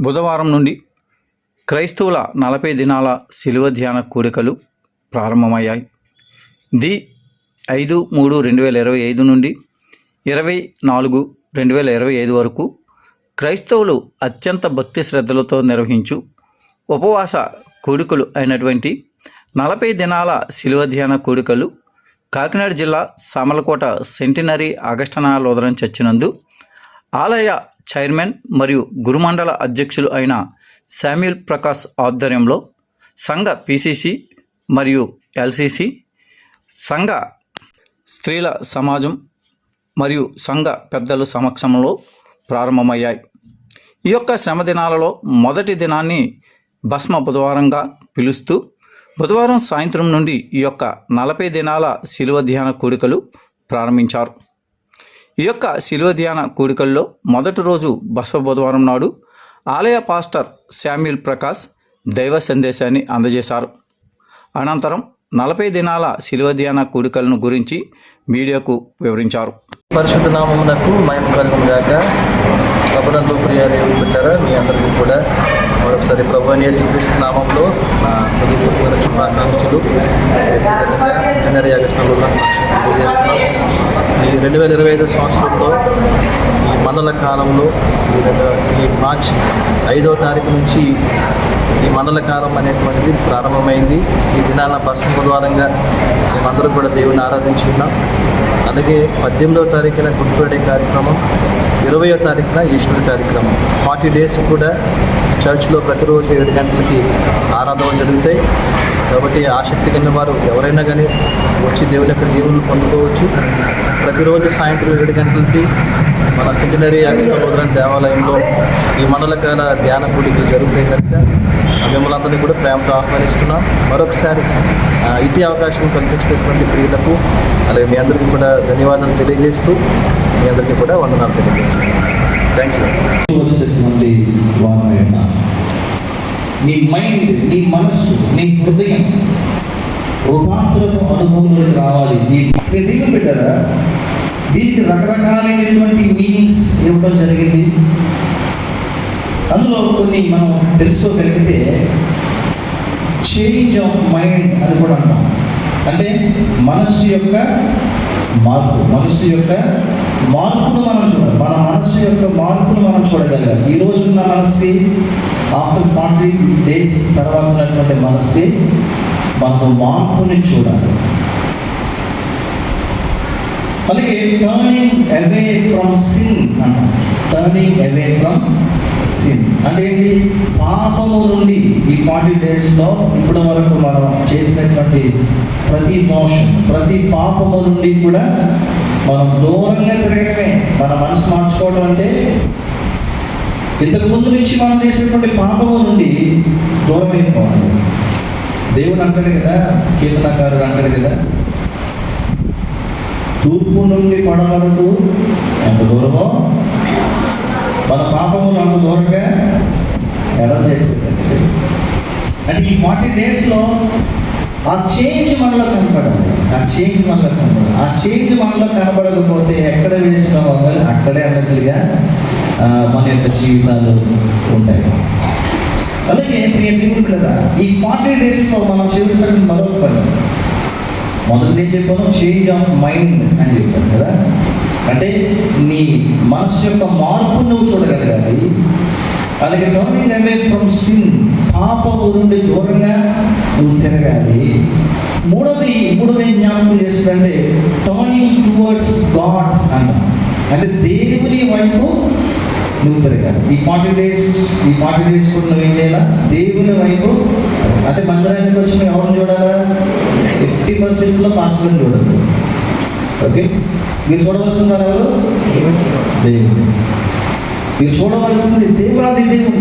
బుధవారం నుండి క్రైస్తవుల నలభై దినాల శిలువ ధ్యాన కోరికలు ప్రారంభమయ్యాయి. ది ఐదు మూడు రెండు వేల ఇరవై ఐదు నుండి ఇరవై నాలుగు రెండు వేల ఇరవై ఐదు వరకు క్రైస్తవులు అత్యంత భక్తి శ్రద్ధలతో నిర్వహించు ఉపవాస కూడికలు అయినటువంటి నలభై దినాల శిలువ ధ్యాన కూడికలు కాకినాడ జిల్లా సామలకోట సెంటినరీ ఆగస్టనా లోదరం చచ్చినందు ఆలయ చైర్మన్ మరియు గురుమండల అధ్యక్షులు అయిన శామ్యుల్ ప్రకాష్ ఆధ్వర్యంలో సంఘ పిసిసి మరియు ఎల్సిసి సంఘ స్త్రీల సమాజం మరియు సంఘ పెద్దల సమక్షంలో ప్రారంభమయ్యాయి. ఈ యొక్క శ్రమ దినాలలో మొదటి దినాన్ని భస్మ బుధవారంగా పిలుస్తూ బుధవారం సాయంత్రం నుండి ఈ యొక్క నలభై దినాల శిలువ ధ్యాన కోరికలు ప్రారంభించారు. ఈ యొక్క శిలువ ధ్యాన కూడికల్లో మొదటి రోజు బసవ బుధవారం నాడు ఆలయ పాస్టర్ శామ్యుల్ ప్రకాష్ దైవ సందేశాన్ని అందజేశారు. అనంతరం నలభై దినాల శిలువ ధ్యాన కూడికలను గురించి మీడియాకు వివరించారు. పరిశుద్ధ నామమునకు మయం కలుగును గాక. ప్రభునందు పెట్టారా మీ అందరికీ కూడా మరొకసారి ప్రభు అని నామంలో నా హృదయపూర్వకమైన శుభాకాంక్షలు. సెకండరీ అగస్టులో తెలియజేస్తున్నాం ఈ రెండు వేల ఇరవై ఐదు సంవత్సరంలో ఈ మండల కాలంలో ఈ మార్చ్ ఐదో తారీఖు నుంచి ఈ మండల కాలం అనేటువంటిది ప్రారంభమైంది. ఈ దినాన పశ్చిమ బుధవారంగా మేమందరూ కూడా దేవుని ఆరాధించి ఉన్నాం అలాగే పద్దెనిమిదవ తారీఖున గుడ్ ఫ్రైడే కార్యక్రమం ఇరవయో తారీఖున ఈస్టర్ కార్యక్రమం. ఫార్టీ డేస్ కూడా చర్చ్లో ప్రతిరోజు ఏడు గంటలకి ఆరాధన జరుగుతాయి. కాబట్టి ఆసక్తి కలిగిన వారు ఎవరైనా కానీ వచ్చి దేవుని యొక్క దేవుళ్ళు పొందుకోవచ్చు. ప్రతిరోజు సాయంత్రం ఏడు గంటలకి మన సెకండరీ అగ్నివదన దేవాలయంలో ఈ మండలకాల ధ్యాన పూడికలు జరుగుతాయి కనుక మిమ్మల్ని అందరినీ కూడా ప్రేమతో ఆహ్వానిస్తున్నాం. మరొకసారి ఇటీ అవకాశం కల్పించినటువంటి ప్రియులకు అలాగే మీ అందరికీ కూడా ధన్యవాదాలు తెలియజేస్తూ మీ అందరికీ కూడా వందనాలు తెలియజేస్తున్నాం. థ్యాంక్ యూ నీ మైండ్ నీ మనస్సు నీ హృదయం రూపాంతరపు అనుభవంలోకి రావాలి. నీ దేవుని పెట్టారా? దీనికి రకరకాలైనటువంటి మీనింగ్స్ ఇవ్వడం జరిగింది. అందులో కొన్ని మనం తెలుసుకోగలిగితే చేంజ్ ఆఫ్ మైండ్ అని కూడా అంటాం. అంటే మనస్సు యొక్క మార్పు మనస్సు యొక్క మార్పును మనం చూడాలి. మన మనస్సు యొక్క మార్పును మనం చూడగలగాలి. ఈ రోజు ఉన్న మనస్కి ఆఫ్టర్ ఫార్టీ డేస్ తర్వాత ఉన్నటువంటి మనస్కి మనకు మార్పుని చూడాలి. అలాగే టర్నింగ్ అవే ఫ్రమ్ సిన్ అంట. టర్నింగ్ అవే ఫ్రమ్ అంటే ఏంటి? పాపము నుండి ఈ ఫార్టీ డేస్లో ఇప్పటి వరకు మనం చేసినటువంటి ప్రతి దోషం ప్రతి పాపము నుండి కూడా మనం దూరంగా తిరగడమే. మన మనసు మార్చుకోవడం అంటే ఇంతకు ముందు నుంచి మనం చేసినటువంటి పాపము నుండి దూరం అయిపోవాలి దేవుడు అంటాడు కదా కీర్తనకారుడు అంటాడు కదా తూర్పు నుండి పడవరకు ఎంత దూరమో మన పాపములు అంత దూరంగా ఎలా చేస్తుంది అంటే ఈ ఫార్టీ డేస్లో ఆ చేంజ్ మనలో కనపడాలి ఆ చేంజ్ మనలో కనపడాలి ఆ చేంజ్ మనలో కనపడకపోతే ఎక్కడ వేసిన వాళ్ళు అక్కడే అన్నట్లుగా మన యొక్క జీవితాలు ఉంటాయి. అలాగే ప్రియ దేవుడు కదా ఈ ఫార్టీ డేస్లో మనం చేయాల్సిన మరొక పని. మొదటి నేను చెప్పాను చేంజ్ ఆఫ్ మైండ్ అని చెప్పాను కదా. అంటే నీ మనసు యొక్క మార్పు నువ్వు చూడగలగాలి. అలాగే టర్నింగ్ అవే ఫ్రమ్ సిన్ పాపము నుండి దూరంగా నువ్వు తిరగాలి. మూడోది మూడోది ఏం జ్ఞాపకం చేస్తుందంటే టర్నింగ్ టువర్డ్స్ గాడ్ అంట. అంటే దేవుని వైపు నువ్వు తిరగాలి. ఈ ఫార్టీ డేస్ ఈ ఫార్టీ డేస్ కూడా నువ్వు ఏం చేయాలా? దేవుని వైపు అంటే మందిరానికి వచ్చిన ఎవరిని చూడాలా? ఎయిటీ పర్సెంట్లో పాస్టర్ని చూడదు ఓకే? మీరు చూడవలసిన వాళ్ళు దేవుని మీరు చూడవలసింది దేవాది దేవుడు.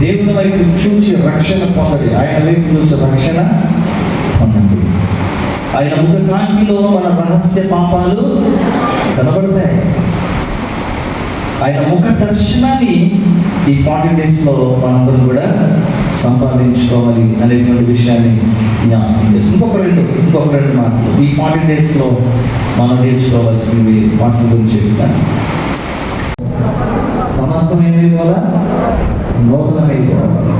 దేవుని వైపు చూసి రక్షణ పొందండి. ఆయన వైపు చూసి రక్షణ పొందండి. ఆయన ముఖ కాంతిలో మన రహస్య పాపాలు కనబడతాయి. ఆయన ముఖ దర్శనాన్ని ఈ ఫార్టీ డేస్లో మనందరం కూడా సంపాదించుకోవాలి అనేటువంటి విషయాన్ని జ్ఞాపకం చేస్తుంది. ఇంకొక రెండు ఇంకొక రెండు మాటలు. ఈ ఫార్టీ డేస్లో మనం నేర్చుకోవాల్సింది వాటి గురించి చెప్తాను. సమస్తం ఏమైపోవాలా నూతనమైపోవాలి.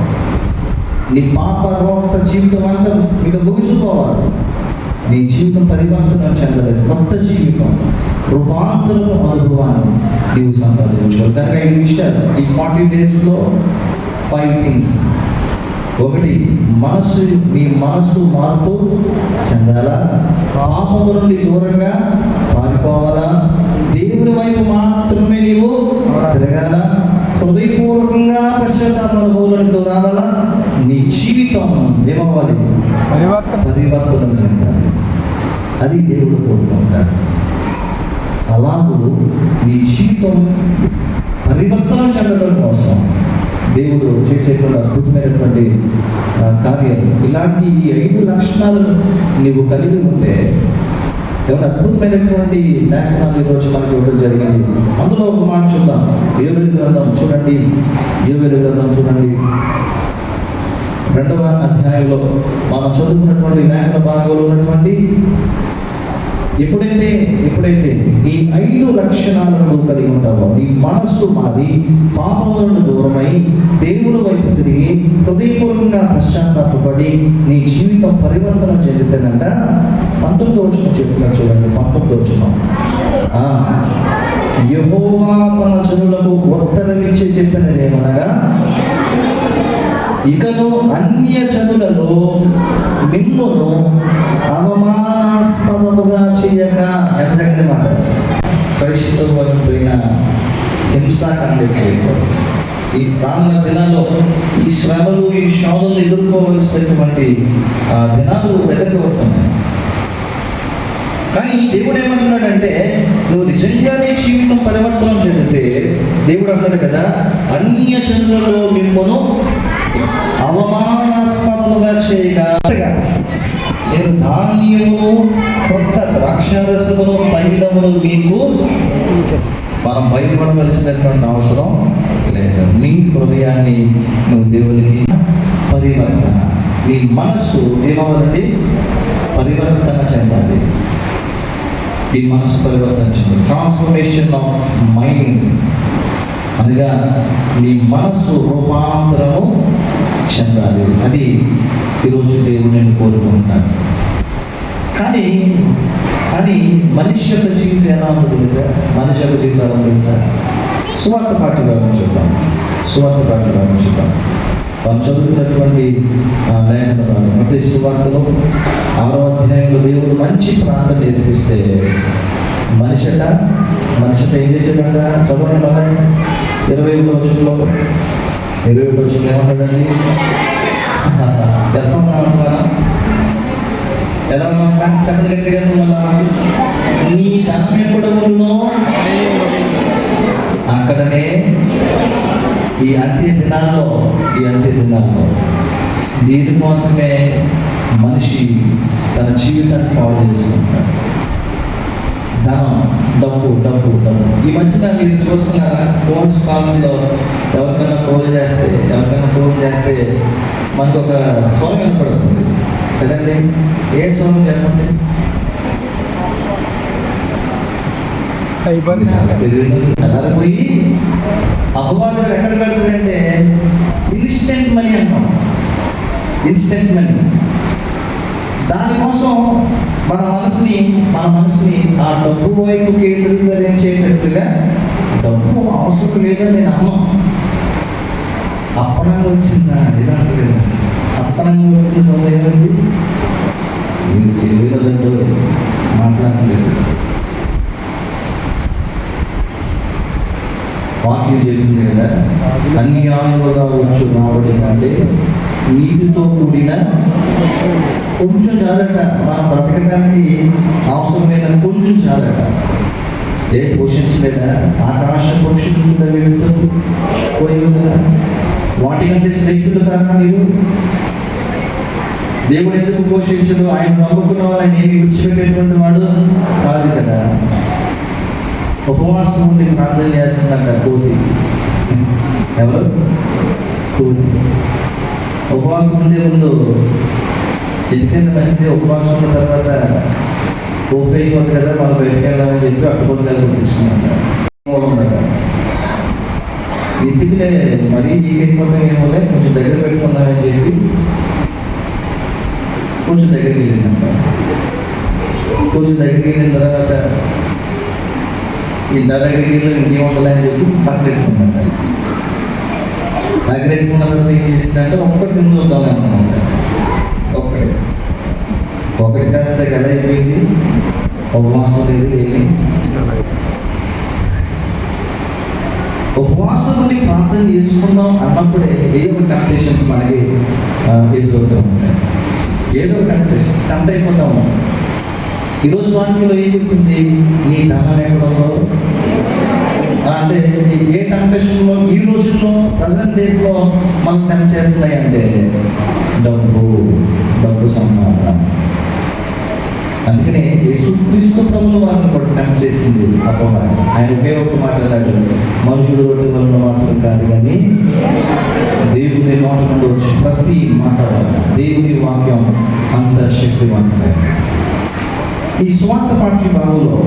నీ పాప జీవితం అంతా ఇక ముగిసిపోవాలి. నీ జీవితం పరివర్తన చెందలేదు. కొత్త జీవితం. రూపాంతరపు అనుభవాన్ని నీవు సంపాదించుకోవాలి. కనుక ఈ విషయాలు ఈ ఫార్టీ డేస్లో ఫైవ్ థింగ్స్. ఒకటి మనసు నీ మనసు మార్పు చెందాలా? పాపము నుండి దూరంగా పారిపోవాలా? దేవుడి వైపు మాత్రమే నీవు తిరగాల? హృదయపూర్వకంగా పశ్చాత్తాప అనుభవంలోకి రావాలా నీ జీవితం ఏమవ్వాలి పరివర్తన. చెందాలి. అది దేవుడు కోరుకుంటాడు. అలాగూ నీ జీవితం పరివర్తన చెందడం కోసం దేవుడు చేసేటువంటి అద్భుతమైనటువంటి ఆ, కార్యాలు ఇలాంటి ఈ ఐదు లక్షణాలను నీవు కలిగి ఉంటే ఎవరు అద్భుతమైనటువంటి లేఖనాలు ఈరోజు మనకి ఇవ్వడం జరిగింది. అందులో ఒక మాట చూద్దాం. యోవేలు గ్రంథం చూడండి. ఏవేలు గ్రంథం చూడండి. రెండవ అధ్యాయంలో మనం చదువుకున్నటువంటి లేఖన భాగంలో ఉన్నటువంటి ఎప్పుడైతే ఎప్పుడైతే ఈ ఐదు లక్షణాలను కలిగి ఉంటావో నీ మనస్సు మారి పాపములను దూరమై దేవుని వైపు తిరిగి హృదయపూర్వకంగా పశ్చాత్తాపడి నీ జీవితం పరివర్తన చెందుతుందంట. పంతొమ్మిది వచ్చిన చెప్తున్నా చూడండి పంతొమ్మిది వచ్చిన యహోవా తన జనులకు ఉత్తరమిచ్చి చెప్పినదేమనగా ఇకను అన్య జనులలో మిమ్మును అవమానాస్పదముగా చేయక. ఎంతకంటే చక్కటి మాట? క్రైస్తవులైన హింసాకాండ చేయకూడదు. ఈ ప్రాణ దినాల్లో ఈ శ్రమలు ఈ శోధనలు ఎదుర్కోవలసినటువంటి దినాలు దగ్గరికి వస్తున్నాయి. కానీ దేవుడు ఏమంటున్నాడంటే నువ్వు నిజంగానే జీవితం పరివర్తనం చెందితే దేవుడు అంటాడు కదా అన్య జనులలో మిమ్మను అవమానాస్పదముగా చేయక. నేను ధాన్యము కొత్త ద్రాక్షారసమును తైలమును మీకు మనం భయపడవలసినటువంటి అవసరం లేదు. నీ హృదయాన్ని నువ్వు దేవునికి పరివర్తన నీ మనస్సు ఏమవ్వాలండి పరివర్తన చెందాలి. ఈ మనసు పరివర్తన చెంది. ట్రాన్స్ఫర్మేషన్ ఆఫ్ మైండ్ అనగా నీ మనస్సు రూపాంతరము చెందాలి. అది ఈరోజు దేవుడు నేను కోరుకుంటున్నాను. కానీ కానీ మనిషి యొక్క జీవితం ఎలా ఉందో తెలుసా? మనిషి యొక్క జీవితం ఎలా ఉందో తెలుసా? సువార్త పాఠంగా చూద్దాం. సువార్త పాఠంగా చూద్దాం. వాళ్ళు చదువుతున్నటువంటి ఆ, లేఖన భాగం. మత సువార్తలో ఆరో అధ్యాయంలో దేవుడు మంచి ప్రాంతం నేర్పిస్తే మనిషట మనిషట ఏం చేసేదంట చదవండి బాగా ఇరవై ఒకటో వచ్చులో ఇరవై ఒకటో వచ్చులో ఏమన్నాడండి ఎంత ఉన్నామంటారా ఎలా ఉన్నాం చెప్పండి గట్టిగా. మళ్ళా అంత్య దినాల్లో ఈ అంత్య దినాల్లో దీనికోసమే మనిషి తన జీవితాన్ని పాడు చేసుకుంటాడు. ధనం డబ్బు డబ్బు డబ్బు. ఈ మధ్యన మీరు చూస్తున్నారా? ఫోన్స్ కాల్స్లో ఎవరికైనా ఫోన్ చేస్తే ఎవరికైనా ఫోన్ చేస్తే మనకు ఒక స్వరం కనపడుతుంది. కదండి? ఏ స్వామి చెప్పండి? సైబర్ పోయి అపవాదులు ఎక్కడ పెడుతుందంటే ఇన్స్టెంట్ మనీ అంటాం ఇన్స్టెంట్ మనీ దానికోసం మన మనసుని మన మనసుని ఆ డబ్బు వైపు కేంద్రీకరించేటట్లుగా డబ్బు అవసరం లేదని నేను అమ్మం అప్పనంగా వచ్చిందా ఇదంటే అప్పనంగా వచ్చిన సమయం ఏమైంది చేస్తుంది కదా? అన్యాయముగా వచ్చు రావడం అంటే నీతితో కూడిన కొంచెం చాలట. మనం బ్రతకడానికి అవసరమైన కొంచెం చాలట. ఏ పోషించలేదా? ఆకాశ పోషించుట వివిధకు పోయి కదా? వాటికంటే శ్రేష్ఠులు కాదా మీరు. దేవుడు ఎందుకు పోషించడు? ఆయన నమ్ముకున్న వాళ్ళని ఏమి విడిచిపెట్టేటువంటి వాడు కాదు కదా? ఉపవాసం ఉండి ప్రార్థన చేస్తుందంట కోతి. ఎవరు? కోతి. ఉపవాసం ఉండే ముందు ఎందుకంటే మంచిది ఉపవాసం ఉన్న తర్వాత ఓపిక ఉంది కదా మనం బయటకు వెళ్ళాలని చెప్పి అట్టుబడి గుర్తించుకున్నాక ఎందుకులే? మరీ నీకెళ్ళిపోతే ఏమోలే కొంచెం దగ్గర పెట్టుకుందామని చెప్పి కొంచెం దగ్గరికి వెళ్ళిందంట కొంచెం దగ్గరికి వెళ్ళిన తర్వాత ఈ దగ్గరికి వెళ్ళి ఇంకేం ఉండలే చెప్పి పక్కన పెట్టుకున్నాంట దగ్గర పెట్టుకున్న తర్వాత ఏం చేసిందంటే ఒక్కటి తిని చూద్దాం అనుకున్నాంట ఒక్కటి. ఒకటి కాస్త ఎలా అయిపోయింది. ఉపవాసం లేదు ఏమి. ఉపవాసం ఉండి ప్రార్థన చేసుకుందాం అన్నప్పుడే ఏదో కండిషన్స్ మనకి ఎదురవుతూ ఉంటాయి. ఏదో కండిషన్ కంట అయిపోతాము. ఈరోజు వాక్యంలో ఏం చెప్తుంది? నీ ధనం ఎక్కడంలో అంటే ఏ కండిషన్లో ఈ రోజుల్లో ప్రజెంట్ డేస్లో మనం పని చేస్తున్నాయి అంటే డబ్బు డబ్బు సంపాదన. అందుకనే యేసుక్రీస్తు ప్రభుల వారిని కూడా టెంప్ చేసింది అపవాదం. ఆయన ఒకే ఒక మాట అన్నాడు మనుషుడు రొట్టె వలన మాత్రం కాదు కానీ దేవుని నోట నుండి వచ్చి ప్రతి మాట దేవుని వాక్యం అంత శక్తివంతమైనది. ఈ స్వార్థ పాఠ్య భాగంలో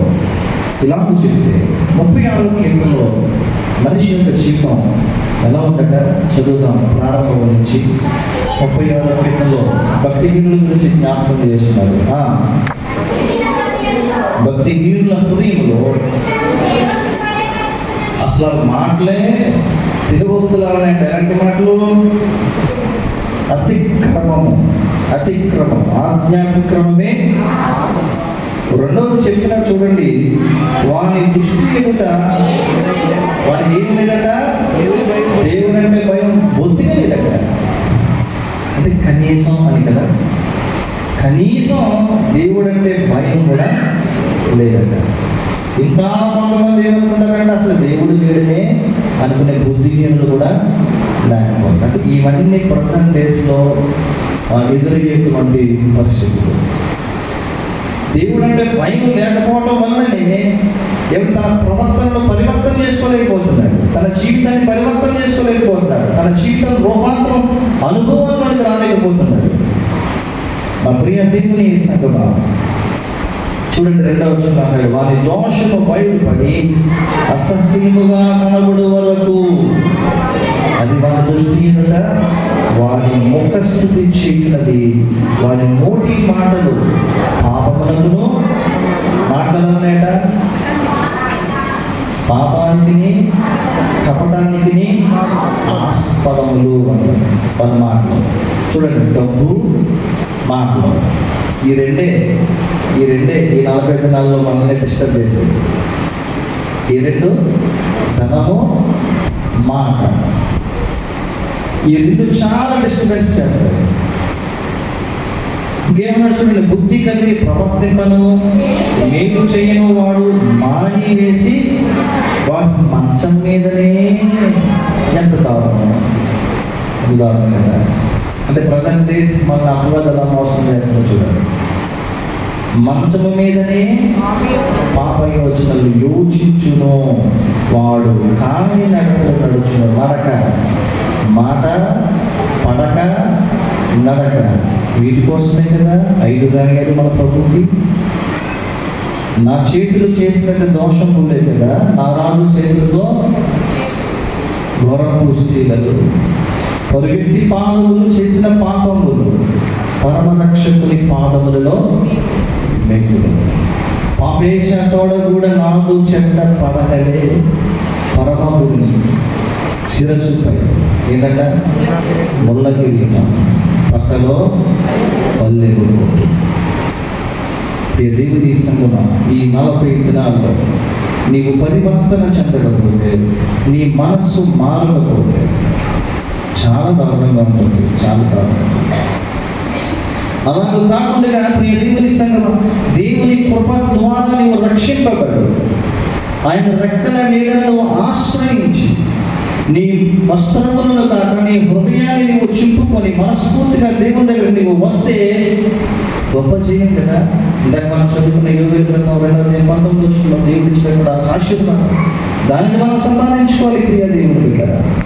ఇలాగ చెప్తే ముప్పై ఆరో కీర్తనలో మనిషి యొక్క జీవితం ఎలా ఉందట? చదువుదాం. ప్రారంభం నుంచి ముప్పై ఆరో కీర్తనలో భక్తిహీనుల గురించి జ్ఞాపకం చేస్తున్నారు. భక్తిహీనుల హృదయంలో అసలు మాటలే తిరుగుతులానే డైరెక్ట్ మాటలు. అతిక్రమము. అతిక్రమం. ఆధ్యాత్మిక్రమమే రెండవది చెప్పిన చూడండి. వాని దృష్టి ఎదుట వానికి ఏం లేదట? దేవుని అంటే భయం బొత్తిగా లేదట. అంటే కనీసం అని కదా? కనీసం దేవుడు అంటే భయం కూడా లేదట. ఇంకా కొంతమంది ఏమనుకుంటారంటే అసలు దేవుడు లేడనే అనుకునే బుద్ధిహీనులు కూడా లేకపోతే అంటే ఇవన్నీ ప్రసెంట్ డేస్లో ఎదురయ్యేటువంటి పరిస్థితులు. దేవుడు అంటే భయం లేకపోవడం వల్లనే ఎవరు తన ప్రవర్తనను పరివర్తన చేసుకోలేకపోతున్నాడు. తన జీవితాన్ని పరివర్తన చేసుకోలేకపోతున్నాడు. తన జీవితం రూపాంతరం అనుభవంలోనికి రాలేకపోతున్నాడు. మా ప్రియ దేవుని సంగమా చూడండి రెండవ వచ్చిన వారి దోషము బయటపడి అసహ్యముగా కనబడు వరకు. అది వారి దృష్టి ఎదుట వారి ముఖ స్థుతి వారి నోటి మాటలు పాపమునకును మాటలు ఉన్నాయట పాపానికి కపటానికి ఆస్పదములు అన్నారు పద మాటలు చూడండి డబ్బు మాటలు. ఈ రెండే ఈ రెండే ఈ నలభై దినాల్లో మనల్ని డిస్టర్బ్ చేసేది. ఈ రెండు ధనము మాట. ఈ రెండు చాలా డిస్టర్బెన్స్ చేస్తాయి. ఇంకేమన్నా చూడండి బుద్ధి కలిగి ప్రవర్తింపను. మేలు చేయను వాడు మాని వేసి వాడు మంచం మీదనే ఎంత దారుణం దారుణం కదా అంటే ప్రజెంట్ డేస్ మన అపవాదం మోసం చేస్తుందో చూడండి. మంచము మీదనే పాపై వచ్చిన యోచించును. వాడు కాని నడకలు నడుచును. మరక మాట పడక నడక. వీటి కోసమే కదా ఐదు గాయాలు మన ప్రభుకి? నా చేతులు చేసినట్టు దోషం ఉండే కదా నా రాజు చేతులతో ఘోరపు శీలలు పరిగెత్తి పాదములు చేసిన పాపములు పరమ రక్షకుని పాదములలో మెక్కులు పాపేశ కూడా నాకు చెంత పడకలే పరమపుని శిరస్సుపై ఏంటంట? ముళ్ళ కిరీటం పక్కలో పల్లెలు దేవుని సంగమ ఈ నలభై దినాల్లో నీవు పరివర్తన చెందకపోతే నీ మనస్సు మారకపోతే చాలా దారుణంగా ఉంటుంది చాలా దారుణంగా అలాగే కాకుండా ప్రియ దేవుని సంగమ దేవుని కృప ద్వారా నీవు రక్షింపబడు. ఆయన రెక్కల నీడలను ఆశ్రయించి. నీ వస్త్రములను కాక నీ హృదయాన్ని నువ్వు చింపుకొని మనస్ఫూర్తిగా దేవుని దగ్గర నువ్వు వస్తే గొప్ప జయం కదా? ఇందాక మనం చదువుకున్న యోగి గ్రంథం రెండవ అధ్యాయం పంతొమ్మిది వచ్చిన దేవుడు ఇచ్చినటువంటి ఆ దానిని మనం సంపాదించుకోవాలి ప్రియ